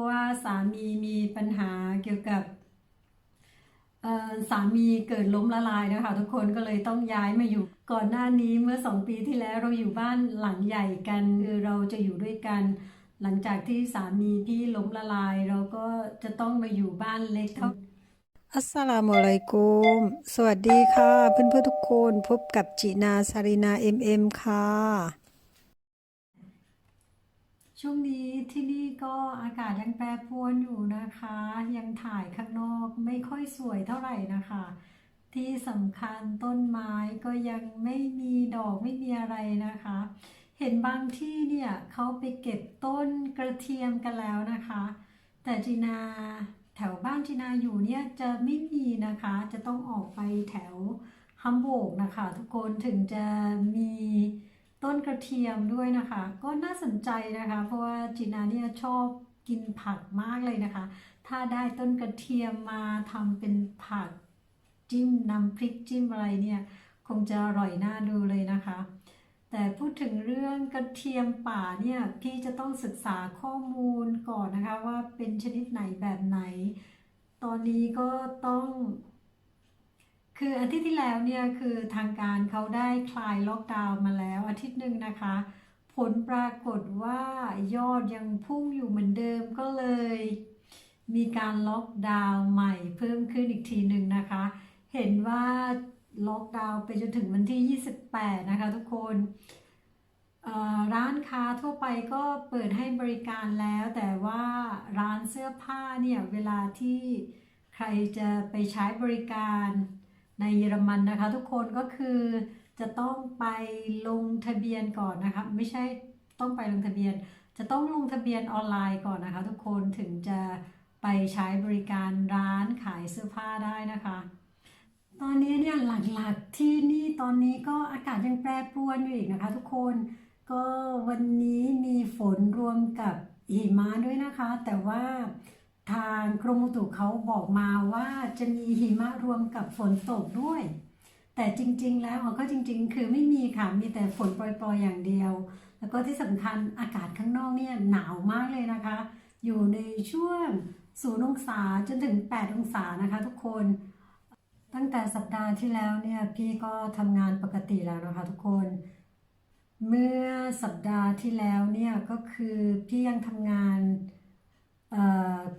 ราะว่าสามีมีปัญหาเกี่ยวกับสามีเกิดล้มละลายนะคะทุกคนก็เลยต้องย้ายมาอยู่ ก่อนหน้านี้เมื่อสองปีที่แล้วเราอยู่บ้านหลังใหญ่กันคือเราจะอยู่ด้วยกัน หลังจากที่สามีพี่ล้มละลาย เราก็จะต้องมาอยู่บ้านเล็กเท่าอัสสลามุอะลัยกุม สวัสดีค่ะ เพื่อนๆทุกคนพบกับจีนาซารินาเอ็มเอ็มค่ะ ช่วงนี้ที่นี่ก็อากาศยังแปรปรวนอยู่นะคะ ยังถ่ายข้างนอกไม่ค่อยสวยเท่าไหร่นะคะ ที่สำคัญต้นไม้ก็ยังไม่มีดอกไม่มีอะไรนะคะ เห็นบางที่เนี่ยเขาไปเก็บต้นกระเทียมกันแล้วนะคะ แต่จีนาแถวบ้านจีนาอยู่เนี่ยจะไม่มีนะคะ จะต้องออกไปแถวฮัมโบกนะคะ ทุกคนถึงจะมี ต้นกระเทียมด้วยนะคะ ก็น่าสนใจนะคะ เพราะว่าจีนาเนี่ยชอบกินผักมากเลยนะคะ ถ้าได้ต้นกระเทียมมาทำเป็นผักจิ้มน้ำพริกจิ้มอะไรเนี่ยคงจะอร่อยน่าดูเลยนะคะ แต่พูดถึงเรื่องกระเทียมป่าเนี่ยพี่จะต้องศึกษาข้อมูลก่อนนะคะว่าเป็นชนิดไหนแบบไหน ตอนนี้ก็ต้อง คืออาทิตย์ที่แล้วเนี่ยคือทางการเขาได้คลายล็อกดาวน์มาแล้วอาทิตย์หนึ่งนะคะ ผลปรากฏว่ายอดยังพุ่งอยู่เหมือนเดิมก็เลย มีการล็อกดาวน์ใหม่เพิ่มขึ้นอีกทีหนึ่งนะคะ เห็นว่าล็อกดาวน์ไปจนถึงวันที่ 28 นะคะทุกคนร้านค้าทั่วไปก็เปิดให้บริการแล้ว แต่ว่าร้านเสื้อผ้าเนี่ยเวลาที่ใครจะไปใช้บริการ ในเยอรมันนะคะ ทุกคนก็คือจะต้องไปลงทะเบียนก่อนนะคะไม่ใช่ต้องไปลงทะเบียน จะต้องลงทะเบียนออนไลน์ก่อนนะคะ ทุกคนถึงจะไปใช้บริการร้านขายเสื้อผ้าได้นะคะ ตอนนี้เนี่ยหลักๆที่นี่ตอนนี้ก็อากาศยังแปรปรวนอยู่อีกนะคะ ทุกคนก็วันนี้มีฝนรวมกับหิมะด้วยนะคะ แต่ว่า ทางกรมอุตุเขาบอกมาว่าจะมีหิมะรวมกับฝนตกด้วย แต่จริง ๆ แล้วเอาก็จริง ๆ คือไม่มีค่ะ มีแต่ฝนปล่อยๆอย่างเดียว แล้วก็ที่สำคัญอากาศข้างนอกเนี่ยหนาวมากเลยนะคะ อยู่ในช่วงศูนย์องศาจนถึง 8 องศานะคะ ทุกคน ตั้งแต่สัปดาห์ที่แล้วเนี่ยพี่ก็ทำงานปกติแล้วนะคะ ทุกคนเมื่อสัปดาห์ที่แล้วเนี่ยก็คือพี่ยังทำงาน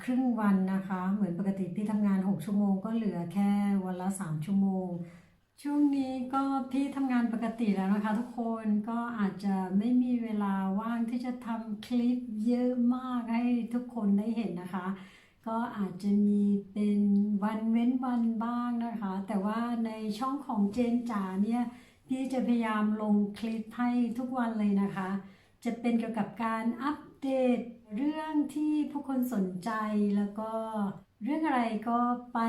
ครึ่งวันนะคะ เหมือนปกติพี่ทำงาน 6 ชั่วโมงก็เหลือแค่วันละ 3 ชั่วโมง ช่วงนี้ก็พี่ทำงานปกติแล้วนะคะ ทุกคนก็อาจจะไม่มีเวลาว่างที่จะทำคลิปเยอะมากให้ทุกคนได้เห็นนะคะ ก็อาจจะมีเป็นวันเว้นวันบ้างนะคะ แต่ว่าในช่องของเจนจ๋าเนี่ยพี่จะพยายามลงคลิปให้ทุกวันเลยนะคะ จะเป็นเกี่ยวกับการอัปเดต เรื่องที่ผู้คนสนใจแล้วก็เรื่องอะไรก็ไป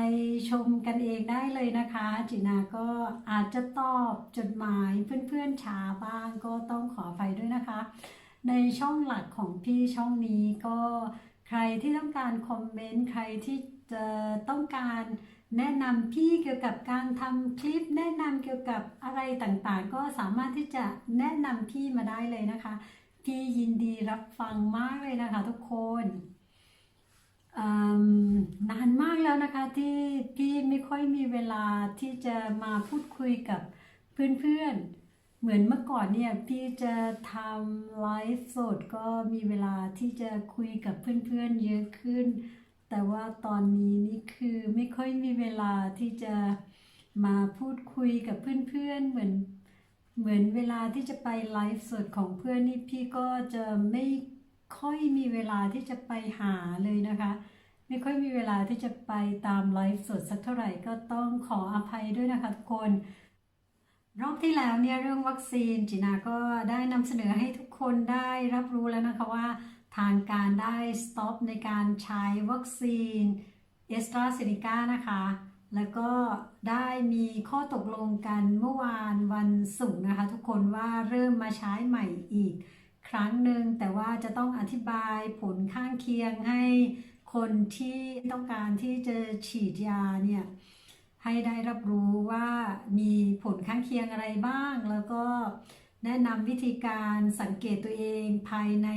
ชมกันเองได้เลยนะคะ จินาก็อาจจะตอบจดหมายเพื่อนๆช้าบ้างก็ต้องขออภัยด้วยนะคะ ในช่องหลักของพี่ช่องนี้ก็ใครที่ต้องการคอมเมนต์ใครที่จะต้องการแนะนำพี่เกี่ยวกับการทำคลิป แนะนำเกี่ยวกับอะไรต่างๆ ก็สามารถที่จะแนะนำพี่มาได้เลยนะคะ พี่ยินดีรับฟังมากเลยนะคะทุกคนนานมากแล้วนะคะที่พี่ไม่ค่อยมีเวลาที่จะมาพูดคุยกับเพื่อนๆ เหมือนเมื่อก่อนเนี่ยพี่จะทำไลฟ์สดก็มีเวลาที่จะคุยกับเพื่อนๆเยอะขึ้น แต่ว่าตอนนี้นี่คือไม่ค่อยมีเวลาที่จะมาพูดคุยกับเพื่อนๆเหมือน เหมือนเวลาที่จะไปไลฟ์สดของเพื่อนนี่พี่ก็จะไม่ค่อยมีเวลาที่จะไปหาเลยนะคะ ไม่ค่อยมีเวลาที่จะไปตามไลฟ์สดสักเท่าไหร่ก็ต้องขออภัยด้วยนะคะทุกคน รอบที่แล้วเนี่ยเรื่องวัคซีนจินาก็ได้นำเสนอให้ทุกคนได้รับรู้แล้วนะคะว่า ทางการได้สต็อปในการใช้วัคซีนเอสตราเซเนกานะคะ แล้วก็ได้มีข้อตกลงกันเมื่อวานวันศุกร์นะคะ ทุกคนว่าเริ่มมาใช้ใหม่อีก ครั้งหนึ่งแต่ว่าจะต้องอธิบายผลข้างเคียงให้คนที่ต้องการที่จะฉีดยาเนี่ยให้ได้รับรู้ว่ามีผลข้างเคียงอะไรบ้าง แล้วก็แนะนำวิธีการสังเกตตัวเองภายใน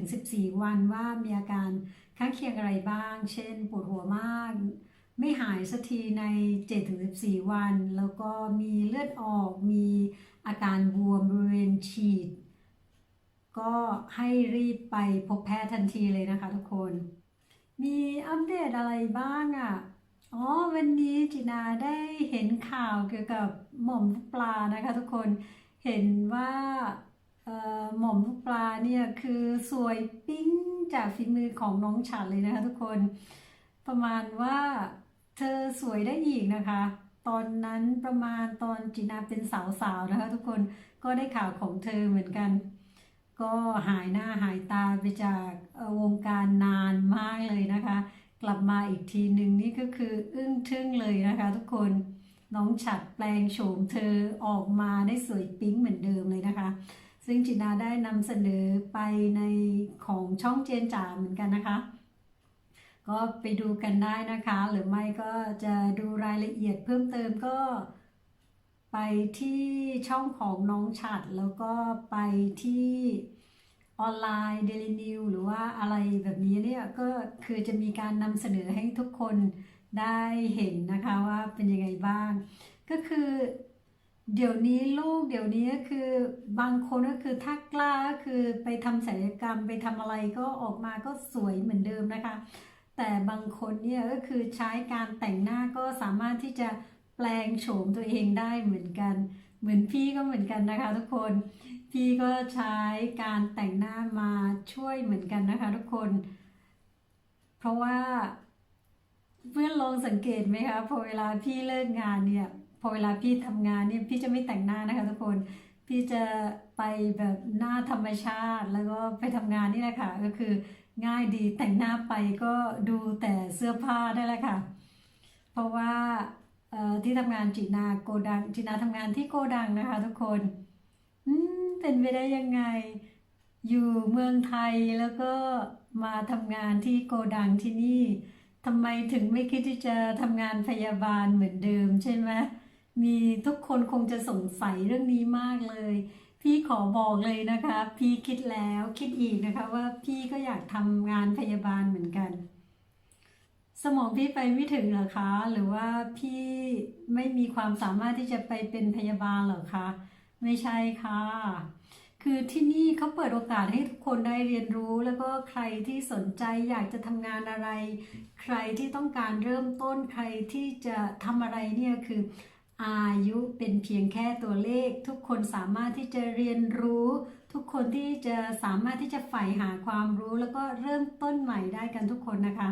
7-14 วันว่ามีอาการข้างางเคียงอะไรบ้าง เช่นปวดหัวมาก ไม่หายสักทีใน 7-14 วัน แล้วก็มีเลือดออกมีอาการบวมบริเวณฉีด ก็ให้รีบไปพบแพทย์ทันทีเลยนะคะทุกคน มีอัปเดตอะไรบ้างอะ่ะอ๋อวันนี้จินาได้เห็นข่าวเกี่ยวกับหม่อมลูกปลานะคะทุกคนเห็นว่าหม่อมลูกปลาเนี่ยคือสวยปิ๊งจากฝีมือของน้องฉัดเลยนะคะทุกคนประมาณว่า เธอสวยได้อีกนะคะ ตอนนั้นประมาณตอนจินาเป็นสาวๆนะคะ ทุกคนก็ได้ข่าวของเธอเหมือนกัน ก็หายหน้าหายตาไปจากวงการนานมากเลยนะคะ กลับมาอีกทีหนึ่งนี่ก็คืออึ้งทึ่งเลยนะคะ ทุกคนน้องฉัดแปลงโฉมเธอออกมาได้สวยปิ๊งเหมือนเดิมเลยนะคะ ซึ่งจินาได้นำเสนอไปในของช่องเจนจ๋าเหมือนกันนะคะ ก็ไปดูกันได้นะคะ หรือไม่ก็จะดูรายละเอียดเพิ่มเติมก็ ไปที่ช่องของน้องฉัด แล้วก็ไปที่ออนไลน์ Daily New หรือว่าอะไรแบบนี้เนี่ยก็คือจะมีการนำเสนอให้ทุกคนได้เห็นนะคะว่าเป็นยังไงบ้าง ก็คือเดี๋ยวนี้ลูกเดี๋ยวนี้ก็คือบางคนก็คือถ้ากล้าก็คือไปทำศัลยกรรมไปทำอะไรก็ออกมาก็สวยเหมือนเดิมนะคะ แต่บางคนเนี่ยก็คือใช้การแต่งหน้าก็สามารถที่จะแปลงโฉมตัวเองได้เหมือนกัน เหมือนพี่ก็เหมือนกันนะคะ ทุกคน พี่ก็ใช้การแต่งหน้ามาช่วยเหมือนกันนะคะ ทุกคน เพราะว่าเพื่อนลองสังเกตไหมคะพอเวลาพี่เลิกงานเนี่ยพอเวลาพี่ทำงานเนี่ยพี่จะไม่แต่งหน้านะคะทุกคนพี่จะไปแบบหน้าธรรมชาติ แล้วก็ไปทำงานนี่แหละค่ะก็คือ ง่ายดีแต่งหน้าไปก็ดูแต่เสื้อผ้าได้แหละค่ะ เพราะว่าที่ทำงานจีนาโกดังจีนาทำงานที่โกดังนะคะทุกคนเป็นไปได้ยังไง อยู่เมืองไทยแล้วก็มาทำงานที่โกดังที่นี่ทำไมถึงไม่คิดที่จะทำงานพยาบาลเหมือนเดิมใช่ไหมมีทุกคนคงจะสงสัยเรื่องนี้มากเลย พี่ขอบอกเลยนะคะ พี่คิดแล้วคิดอีกนะคะว่าพี่ก็อยากทำงานพยาบาลเหมือนกัน สมองพี่ไปไม่ถึงเหรอคะ หรือว่าพี่ไม่มีความสามารถที่จะไปเป็นพยาบาลเหรอคะ ไม่ใช่ค่ะ คือที่นี่เขาเปิดโอกาสให้ทุกคนได้เรียนรู้ แล้วก็ใครที่สนใจอยากจะทำงานอะไร ใครที่ต้องการเริ่มต้นใครที่จะทำอะไรเนี่ยคือ อายุเป็นเพียงแค่ตัวเลข ทุกคนสามารถที่จะเรียนรู้ ทุกคนที่จะสามารถที่จะใฝ่หาความรู้ แล้วก็เริ่มต้นใหม่ได้กันทุกคนนะคะ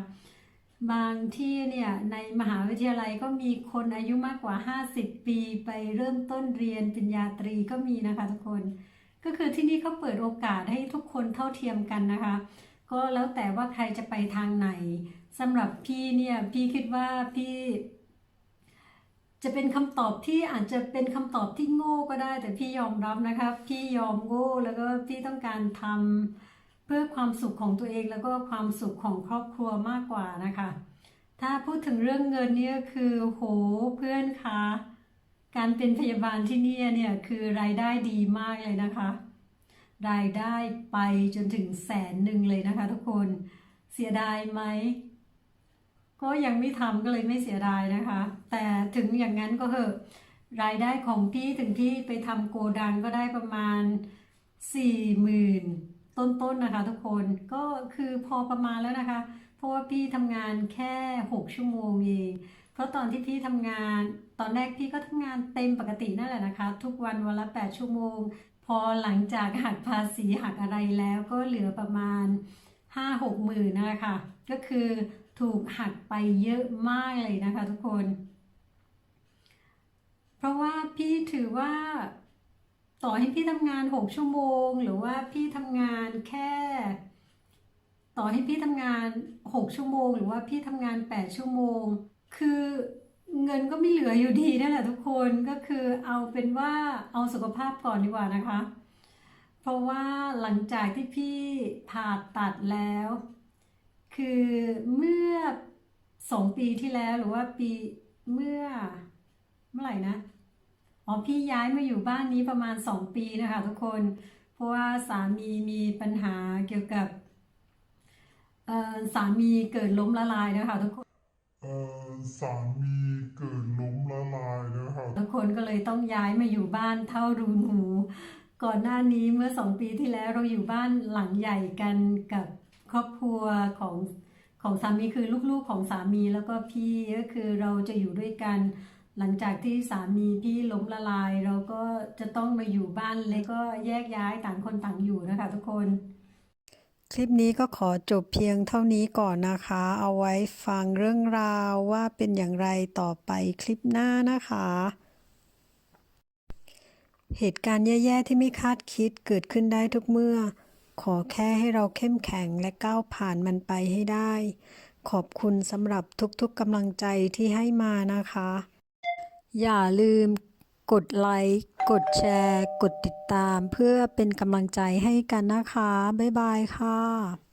บางที่เนี่ยในมหาวิทยาลัยก็มีคนอายุมากกว่า 50 ปีไปเริ่มต้นเรียนปริญญาตรีก็มีนะคะทุกคน ก็คือที่นี่เขาเปิดโอกาสให้ทุกคนเท่าเทียมกันนะคะ ก็แล้วแต่ว่าใครจะไปทางไหนสำหรับพี่เนี่ยพี่คิดว่าพี่ จะเป็นคำตอบที่อาจจะเป็นคำตอบที่โง่ก็ได้ แต่พี่ยอมรับนะคะพี่ยอมโง่แล้วก็พี่ต้องการทำเพื่อความสุขของตัวเองแล้วก็ความสุขของครอบครัวมากกว่านะคะ ถ้าพูดถึงเรื่องเงินเนี่ยคือโหเพื่อนคะการเป็นพยาบาลที่นี่เนี่ยคือรายได้ดีมากเลยนะคะ รายได้ไปจนถึงแสนหนึ่งเลยนะคะทุกคนเสียดายไหม ก็ยังไม่ทำก็เลยไม่เสียดายนะคะ แต่ถึงอย่างนั้นก็เหอะรายได้ของพี่ถึงพี่ไปทำโกดังก็ได้ประมาณสี่หมื่นต้นๆนะคะ ทุกคนก็คือพอประมาณแล้วนะคะ เพราะว่าพี่ทำงานแค่หกชั่วโมงเองเพราะตอนที่พี่ทำงานตอนแรกพี่ก็ทำงานเต็มปกตินั่นแหละนะคะ ทุกวันวันละแปดชั่วโมง พอหลังจากหักภาษีหักอะไรแล้วก็เหลือประมาณห้าหกหมื่นนะคะ ก็คือ ถูกหักไปเยอะมากเลยนะคะทุกคน เพราะว่าพี่ถือว่าต่อให้พี่ทำงานหกชั่วโมง หรือว่าพี่ทำงานแค่ ต่อให้พี่ทำงานหกชั่วโมง หรือว่าพี่ทำงานแปดชั่วโมง คือเงินก็ไม่เหลืออยู่ดีนั่นแหละทุกคนก็คือเอาเป็นว่าเอาสุขภาพก่อนดีกว่านะคะ เพราะว่าหลังจากที่พี่ผ่าตัดแล้ว คือเมื่อ สองปีที่แล้วหรือว่าปีเมื่อเมื่อไหร่นะอ๋อพี่ย้ายมาอยู่บ้านนี้ประมาณสองปีนะคะทุกคน เพราะว่าสามีมีปัญหาเกี่ยวกับเเอ่อสามีเกิดล้มละลายนะคะทุกคนเอ่อสามีเกิดล้มละลายนะครับทุกคนก็เลยต้องย้ายมาอยู่บ้านเท่ารูนหู ก่อนหน้านี้เมื่อสองปีที่แล้วเราอยู่บ้านหลังใหญ่กันกับครอบครัวของ ของสามีคือลูกๆของสามีแล้วก็พี่ก็คือเราจะอยู่ด้วยกัน หลังจากที่สามีพี่ล้มละลาย เราก็จะต้องมาอยู่บ้านเล็กก็แยกย้ายต่างคนต่างอยู่นะคะทุกคน คลิปนี้ก็ขอจบเพียงเท่านี้ก่อนนะคะ เอาไว้ฟังเรื่องราวว่าเป็นอย่างไรต่อไปคลิปหน้านะคะ เหตุการณ์แย่ๆที่ไม่คาดคิดเกิดขึ้นได้ทุกเมื่อ ขอแค่ให้เราเข้มแข็งและก้าวผ่านมันไปให้ได้ ขอบคุณสำหรับทุกๆกำลังใจที่ให้มานะคะ อย่าลืมกดไลค์กดแชร์ กดติดตามเพื่อเป็นกำลังใจให้กันนะคะ บ๊ายบายค่ะ